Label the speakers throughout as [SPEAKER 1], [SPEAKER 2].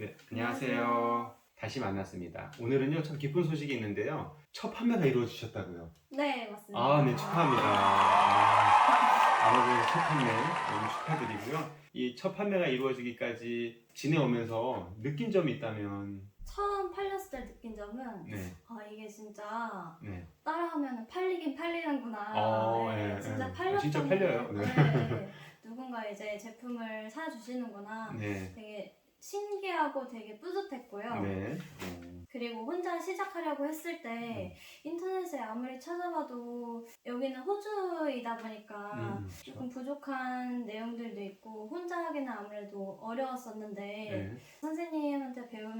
[SPEAKER 1] 네, 안녕하세요. 다시 만났습니다. 오늘은요, 참 기쁜 소식이 있는데요. 첫 판매가 이루어지셨다고요.
[SPEAKER 2] 네, 맞습니다.
[SPEAKER 1] 아, 네, 축하합니다. 아, 아마존 첫 판매 너무 축하드리고요. 이 첫 판매가 이루어지기까지 지내오면서 느낀 점이 있다면,
[SPEAKER 2] 처음 팔렸을 때 느낀 점은
[SPEAKER 1] 네,
[SPEAKER 2] 아 이게 진짜
[SPEAKER 1] 네.
[SPEAKER 2] 따라하면 팔리긴 팔리는구나.
[SPEAKER 1] 어,
[SPEAKER 2] 네,
[SPEAKER 1] 예,
[SPEAKER 2] 진짜
[SPEAKER 1] 예.
[SPEAKER 2] 팔렸던
[SPEAKER 1] 진짜
[SPEAKER 2] 게,
[SPEAKER 1] 팔려요. 네.
[SPEAKER 2] 네. 누군가 이제 제품을 사 주시는구나.
[SPEAKER 1] 네,
[SPEAKER 2] 되게 신기하고 되게 뿌듯했고요.
[SPEAKER 1] 네. 어,
[SPEAKER 2] 그리고 혼자 시작하려고 했을 때 인터넷에 아무리 찾아봐도 여기는 호주이다 보니까
[SPEAKER 1] 음,
[SPEAKER 2] 조금 부족한 내용들도 있고 혼자 하기는 아무래도 어려웠었는데
[SPEAKER 1] 네,
[SPEAKER 2] 선생님한테 배우면서
[SPEAKER 1] 네.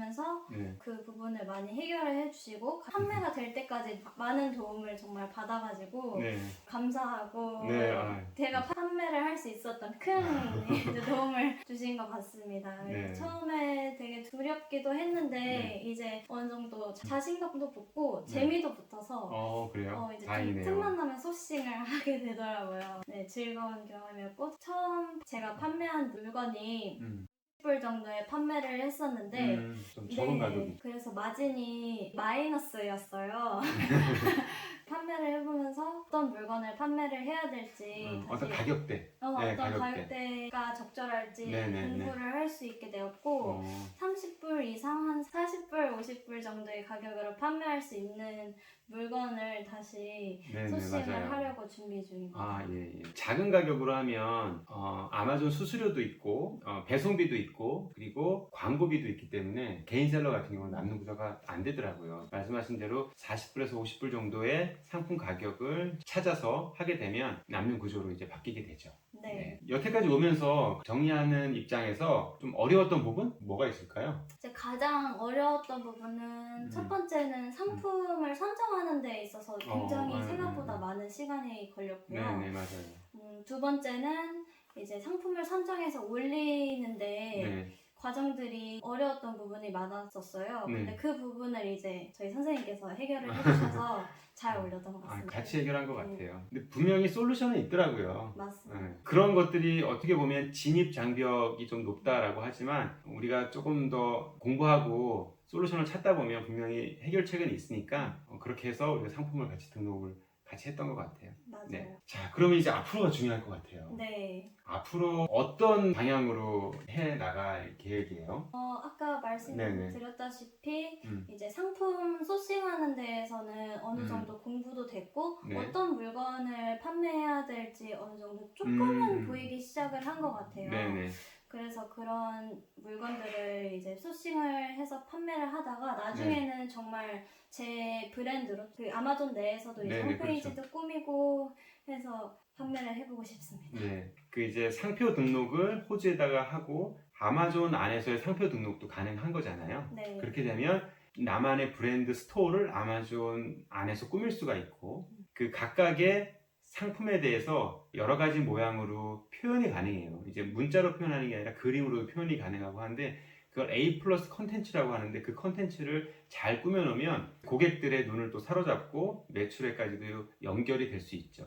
[SPEAKER 2] 그 부분을 많이 해결을 해주시고 판매가 될 때까지 많은 도움을 정말 받아가지고
[SPEAKER 1] 네,
[SPEAKER 2] 감사하고
[SPEAKER 1] 네, 아.
[SPEAKER 2] 제가 판매를 할 수 있었던 큰 이제 도움을 주신 것 같습니다.
[SPEAKER 1] 네.
[SPEAKER 2] 처음에 되게 두렵기도 했는데
[SPEAKER 1] 네.
[SPEAKER 2] 이제 어느 정도 자신감도 붙고 재미도 붙어서
[SPEAKER 1] 어, 그래요?
[SPEAKER 2] 어, 이제 좀
[SPEAKER 1] 다행이네요.
[SPEAKER 2] 틈만 나면 소싱을 하게 되더라고요. 네, 즐거운 경험이었고 처음 제가 판매한 물건이
[SPEAKER 1] 음,
[SPEAKER 2] 10 불 정도에 판매를 했었는데
[SPEAKER 1] 음, 좀 적은
[SPEAKER 2] 네,
[SPEAKER 1] 가격이.
[SPEAKER 2] 그래서 마진이 마이너스였어요. 판매를 해보면서 어떤 물건을 판매를 해야 될지
[SPEAKER 1] 음,
[SPEAKER 2] 다시
[SPEAKER 1] 어떤 가격대.
[SPEAKER 2] 어,
[SPEAKER 1] 네,
[SPEAKER 2] 어떤
[SPEAKER 1] 가격대.
[SPEAKER 2] 가격대가 적절할지
[SPEAKER 1] 네 네 네.
[SPEAKER 2] 공부를 할 수 있게 되었고
[SPEAKER 1] 어,
[SPEAKER 2] 30불 이상 한 40불, 50불 정도의 가격으로 판매할 수 있는 물건을 다시
[SPEAKER 1] 네네,
[SPEAKER 2] 소싱을
[SPEAKER 1] 맞아요.
[SPEAKER 2] 하려고 준비 중입니다.
[SPEAKER 1] 아, 예, 예. 작은 가격으로 하면, 어, 아마존 수수료도 있고, 어, 배송비도 있고, 그리고 광고비도 있기 때문에 개인셀러 같은 경우는 남는 구조가 안 되더라고요. 말씀하신 대로 40불에서 50불 정도의 상품 가격을 찾아서 하게 되면 남는 구조로 이제 바뀌게 되죠.
[SPEAKER 2] 네.
[SPEAKER 1] 여태까지 오면서 정리하는 입장에서 좀 어려웠던 부분? 뭐가 있을까요?
[SPEAKER 2] 이제 가장 어려웠던 부분은
[SPEAKER 1] 음.
[SPEAKER 2] 첫 번째는 상품을 선정하는 데 있어서 굉장히
[SPEAKER 1] 어, 네,
[SPEAKER 2] 생각보다
[SPEAKER 1] 네, 네.
[SPEAKER 2] 많은 시간이 걸렸고요.
[SPEAKER 1] 네 네, 맞아요.
[SPEAKER 2] 음, 두 번째는 이제 상품을 선정해서 올리는데
[SPEAKER 1] 네.
[SPEAKER 2] 과정들이 어려웠던 부분이 많았었어요.
[SPEAKER 1] 네.
[SPEAKER 2] 근데 그 부분을 이제 저희 선생님께서 해결을 해주셔서 잘 올렸던 것
[SPEAKER 1] 아,
[SPEAKER 2] 같습니다.
[SPEAKER 1] 같이 해결한 것
[SPEAKER 2] 음,
[SPEAKER 1] 같아요. 근데 분명히 솔루션은 있더라고요.
[SPEAKER 2] 맞습니다.
[SPEAKER 1] 네. 그런 것들이 어떻게 보면 진입 장벽이 좀 높다라고 하지만 우리가 조금 더 공부하고 솔루션을 찾다 보면 분명히 해결책은 있으니까 어, 그렇게 해서 우리가 상품을 같이 등록을 같이 했던 것 같아요.
[SPEAKER 2] 맞아요.
[SPEAKER 1] 네. 자, 그러면 이제 앞으로가 중요할 것 같아요.
[SPEAKER 2] 네.
[SPEAKER 1] 앞으로 어떤 방향으로 해 나갈 계획이에요?
[SPEAKER 2] 어, 아까
[SPEAKER 1] 네네.
[SPEAKER 2] 말씀드렸다시피
[SPEAKER 1] 음.
[SPEAKER 2] 이제 상품 소싱하는 데에서는 어느
[SPEAKER 1] 음.
[SPEAKER 2] 정도 공부도 됐고
[SPEAKER 1] 네.
[SPEAKER 2] 어떤 물건을 판매해야 될지 어느 정도 조금은
[SPEAKER 1] 음.
[SPEAKER 2] 보이기 시작을 한 것 같아요.
[SPEAKER 1] 네네.
[SPEAKER 2] 그래서 그런 물건들을 이제 소싱을 해서 판매를 하다가 나중에는 정말 제 브랜드로 그 아마존 내에서도 이제
[SPEAKER 1] 네네,
[SPEAKER 2] 홈페이지도 꾸미고 해서 판매를 해보고 싶습니다.
[SPEAKER 1] 네. 그 이제 상표 등록을 호주에다가 하고 아마존 안에서의 상표 등록도 가능한 거잖아요.
[SPEAKER 2] 네.
[SPEAKER 1] 그렇게 되면 나만의 브랜드 스토어를 아마존 안에서 꾸밀 수가 있고 그 각각의 상품에 대해서 여러 가지 모양으로 표현이 가능해요. 이제 문자로 표현하는 게 아니라 그림으로 표현이 가능하고 하는데 그걸 A 플러스 컨텐츠라고 하는데 그 컨텐츠를 잘 꾸며놓으면 고객들의 눈을 또 사로잡고 매출에까지도 연결이 될 수 있죠.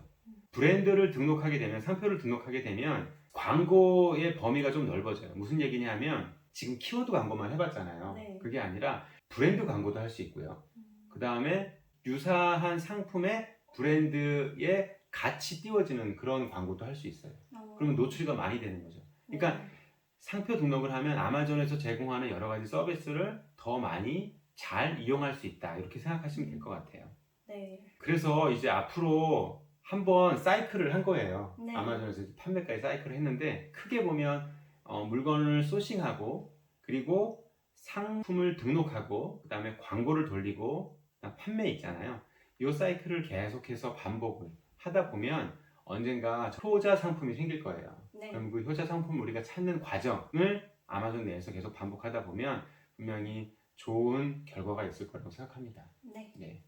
[SPEAKER 1] 브랜드를 등록하게 되면 상표를 등록하게 되면 광고의 범위가 좀 넓어져요. 무슨 얘기냐면 지금 키워드 광고만 해봤잖아요.
[SPEAKER 2] 네.
[SPEAKER 1] 그게 아니라 브랜드 광고도 할 수 있고요.
[SPEAKER 2] 음,
[SPEAKER 1] 그 다음에 유사한 상품의 브랜드에 같이 띄워지는 그런 광고도 할 수 있어요.
[SPEAKER 2] 어,
[SPEAKER 1] 그러면 노출이 많이 되는 거죠. 그러니까
[SPEAKER 2] 네.
[SPEAKER 1] 상표 등록을 하면 아마존에서 제공하는 여러 가지 서비스를 더 많이 잘 이용할 수 있다. 이렇게 생각하시면 될 것 같아요.
[SPEAKER 2] 네.
[SPEAKER 1] 그래서 이제 앞으로 한번 사이클을 한 거예요.
[SPEAKER 2] 네.
[SPEAKER 1] 아마존에서 판매까지 사이클을 했는데 크게 보면 어, 물건을 소싱하고 그리고 상품을 등록하고 그 다음에 광고를 돌리고 판매 있잖아요. 이 사이클을 계속해서 반복을 하다 보면 언젠가 효자 상품이 생길 거예요.
[SPEAKER 2] 네.
[SPEAKER 1] 그럼 그 효자 상품 우리가 찾는 과정을 아마존 내에서 계속 반복하다 보면 분명히 좋은 결과가 있을 거라고 생각합니다.
[SPEAKER 2] 네.
[SPEAKER 1] 네.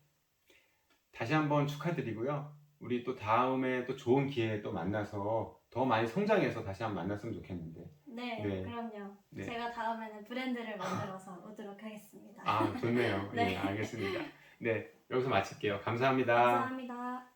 [SPEAKER 1] 다시 한번 축하드리고요. 우리 또 다음에 또 좋은 기회에 또 만나서 더 많이 성장해서 다시 한번 만났으면 좋겠는데.
[SPEAKER 2] 네,
[SPEAKER 1] 네.
[SPEAKER 2] 그럼요.
[SPEAKER 1] 네.
[SPEAKER 2] 제가 다음에는 브랜드를 만들어서 오도록 하겠습니다.
[SPEAKER 1] 아, 좋네요.
[SPEAKER 2] 네.
[SPEAKER 1] 네, 알겠습니다. 네, 여기서 마칠게요. 감사합니다.
[SPEAKER 2] 감사합니다.